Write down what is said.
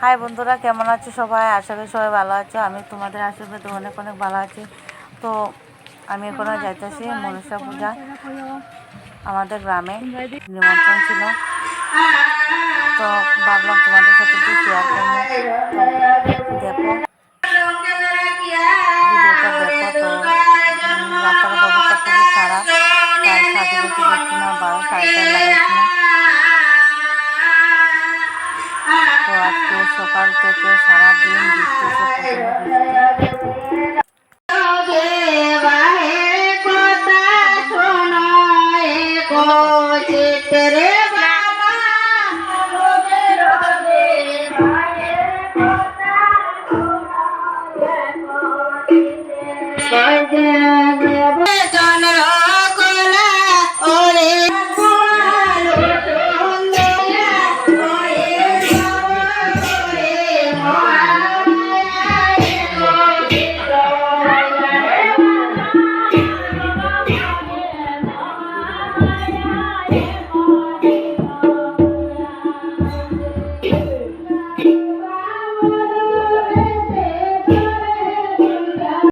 High বন্ধুরা, কেমন আছো সবাই? আশা করি সবাই ভালো আছো। আমি তোমাদের আশীর্বাদে অনেক অনেক ভালো আছি। তো আমি এখনও যাইতেছি মনসা পূজা, আমাদের গ্রামে। নিমন্ত্রণ ছিল। তো ভাবলাম তোমাদের সাথে একটু শেয়ার করব। দেখো। তো। খুবই খারাপ। না বা সাইকেল না। তো আজকে সকাল থেকে সারাদিন Yeah.